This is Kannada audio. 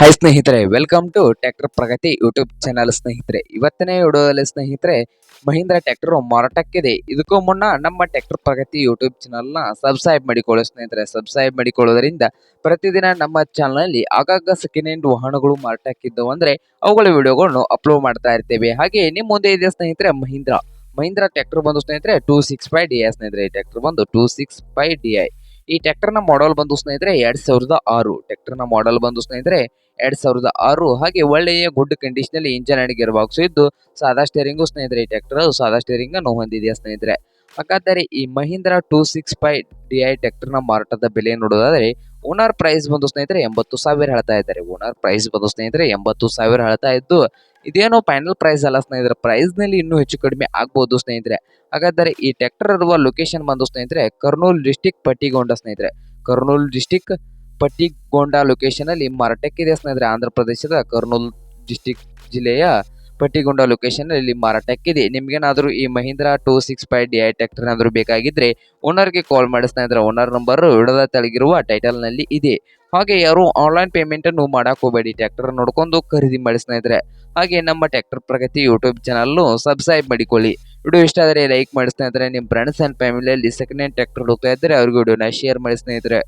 ಹಾಯ್ ಸ್ನೇಹಿತರೆ. Welcome to tractor Pragati YouTube channel ಸ್ನೇಹಿತರೆ. ಇವತ್ತನೇ ವಿಡಿಯೋದಲ್ಲಿ, ಸ್ನೇಹಿತರೆ, ಮಹೀಂದ್ರ ಟ್ರ್ಯಾಕ್ಟರ್ ಮಾರಾಟಕ್ಕಿದೆ. ಇದಕ್ಕೂ ಮುನ್ನ ನಮ್ಮ ಟ್ರ್ಯಾಕ್ಟರ್ ಪ್ರಗತಿ ಯೂಟ್ಯೂಬ್ ಚಾನಲ್ನ ಸಬ್ಸ್ಕ್ರೈಬ್ ಮಾಡಿಕೊಳ್ಳಿ, ಸ್ನೇಹಿತರೆ. ಸಬ್ಸ್ಕ್ರೈಬ್ ಮಾಡಿಕೊಳ್ಳೋದ್ರಿಂದ ಪ್ರತಿದಿನ ನಮ್ಮ ಚಾನಲ್ನಲ್ಲಿ ಆಗಾಗ ಸೆಕೆಂಡ್ ಹ್ಯಾಂಡ್ ವಾಹನಗಳು ಮಾರಾಟಕ್ಕಿದ್ದವು ಅಂದರೆ ಅವುಗಳ ವಿಡಿಯೋಗಳನ್ನು ಅಪ್ಲೋಡ್ ಮಾಡ್ತಾ ಇರ್ತೇವೆ. ಹಾಗೆ ನಿಮ್ಮ ಮುಂದೆ ಇದೆ, ಸ್ನೇಹಿತರೆ, ಮಹೀಂದ್ರ. ಮಹೀಂದ್ರ ಟ್ರ್ಯಾಕ್ಟರ್ ಬಂದು, ಸ್ನೇಹಿತರೆ two six five D I ಸ್ನೇಹಿತರೆ. ಟ್ರ್ಯಾಕ್ಟರ್ ಬಂದು two six five D I ಈ ಟ್ರ್ಯಾಕ್ಟರ್ನ ಮಾಡೆಲ್ ಬಂದು ಸ್ನೇಹಿತರೆ ಎರಡ್ ಸಾವಿರದ ಆರು. ಟ್ರ್ಯಾಕ್ಟರ್ನ ಮಾಡೆಲ್ ಬಂದು ಸ್ನೇಹಿತರೆ ಎರಡ್ ಸಾವಿರದ ಆರು. ಹಾಗೆ ಒಳ್ಳೆಯ ಗುಡ್ ಕಂಡೀಷನ್ ಅಲ್ಲಿ ಇಂಜನ್ ಅಂಡ್ ಗೇರ್ ಬಾಕ್ಸ್ ಇದ್ದು ಸಾದಾ ಸ್ಟೇರಿಂಗು ಸ್ನೇಹಿತರೆ ಈ ಟ್ಯಾಕ್ಟರ್ ಸಾದಾ ಸ್ಟೇರಿಂಗ್ ಅನ್ನು ಹೊಂದಿದೆ ಸ್ನೇಹಿತರೆ? ಹಾಗಾದರೆ ಈ Mahindra two six five D I ಟ್ರ್ಯಾಕ್ಟರ್ನ ಮಾರಾಟದ ಬೆಲೆ ನೋಡೋದಾದ್ರೆ ಓನರ್ ಪ್ರೈಸ್ ಬಂದು ಸ್ನೇಹಿತರೆ ಎಂಬತ್ತು ಸಾವಿರ ಹೇಳ್ತಾ ಇದ್ದಾರೆ. ಓನರ್ ಪ್ರೈಸ್ ಬಂದು ಸ್ನೇಹಿತರೆ ಎಂಬತ್ತು ಸಾವಿರ ಹೇಳ್ತಾ ಇದ್ದು ಇದೇನೋ ಫೈನಲ್ ಪ್ರೈಸ್ ಅಲ್ಲ ಸ್ನೇಹಿತರೆ ಪ್ರೈಸ್ನಲ್ಲಿ ಇನ್ನೂ ಹೆಚ್ಚು ಕಡಿಮೆ ಆಗ್ಬೋದು ಸ್ನೇಹಿತರೆ. ಹಾಗಾದರೆ ಈ ಟ್ರ್ಯಾಕ್ಟರ್ ಇರುವ ಲೊಕೇಶನ್ ಬಂದು ಸ್ನೇಹಿತರೆ ಕರ್ನೂಲ್ ಡಿಸ್ಟಿಕ್ ಪಟ್ಟಿಗೊಂಡ ಸ್ನೇಹಿತರೆ. ಕರ್ನೂಲ್ ಡಿಸ್ಟಿಕ್ ಪಟ್ಟಿಗೊಂಡ ಲೊಕೇಶನ್ ಅಲ್ಲಿ ಇದೆ ಸ್ನೇಹಿತರೆ, ಆಂಧ್ರ ಪ್ರದೇಶದ ಕರ್ನೂಲ್ ಡಿಸ್ಟಿಕ್ ಜಿಲ್ಲೆಯ ಪಟ್ಟಿಗೊಂಡ ಲೊಕೇಶನ್ ಅಲ್ಲಿ ಮಾರಾಟಕ್ಕಿದೆ ನಿಮ್ಗೇನಾದ್ರೂ ಈ Mahindra two six five D I tractor ಏನಾದರೂ ಬೇಕಾಗಿದ್ರೆ ಓನರ್ಗೆ ಕಾಲ್ ಮಾಡಿ ಸ್ನೇಹಿತರೆ ಓನರ್ ನಂಬರ್ ವಿಡದ ತೆಳಗಿರುವ ಟೈಟಲ್ನಲ್ಲಿ ಇದೆ. ಹಾಗೆ ಯಾರು ಆನ್ಲೈನ್ ಪೇಮೆಂಟ್ ಅನ್ನು ಮಾಡಕ್ ಹೋಗಬೇಡಿ ಟ್ಯಾಕ್ಟರ್ ನೋಡ್ಕೊಂಡು ಖರೀದಿ ಮಾಡಿ ಸ್ನೇಹಿತರೆ. ಹಾಗೆ ನಮ್ಮ tractor Pragati YouTube channel subscribe ಮಾಡಿಕೊಳ್ಳಿ. ವಿಡಿಯೋ ಇಷ್ಟ ಆದರೆ ಲೈಕ್ ಮಾಡಿ ಸ್ನೇಹಿತರೆ ನಿಮ್ಮ ಫ್ರೆಂಡ್ಸ್ ಅಂಡ್ ಫ್ಯಾಮಿಲಿಯಲ್ಲಿ ಸೆಕೆಂಡ್ ಹ್ಯಾಂಡ್ ಟ್ರ್ಯಾಕ್ಟರ್ ಹೋಗ್ತಾ ಇದ್ದರೆ ಅವ್ರಿಗೆ ವಿಡಿಯೋನ ಶೇರ್ ಮಾಡಿ ಸ್ನೇಹಿತರೆ.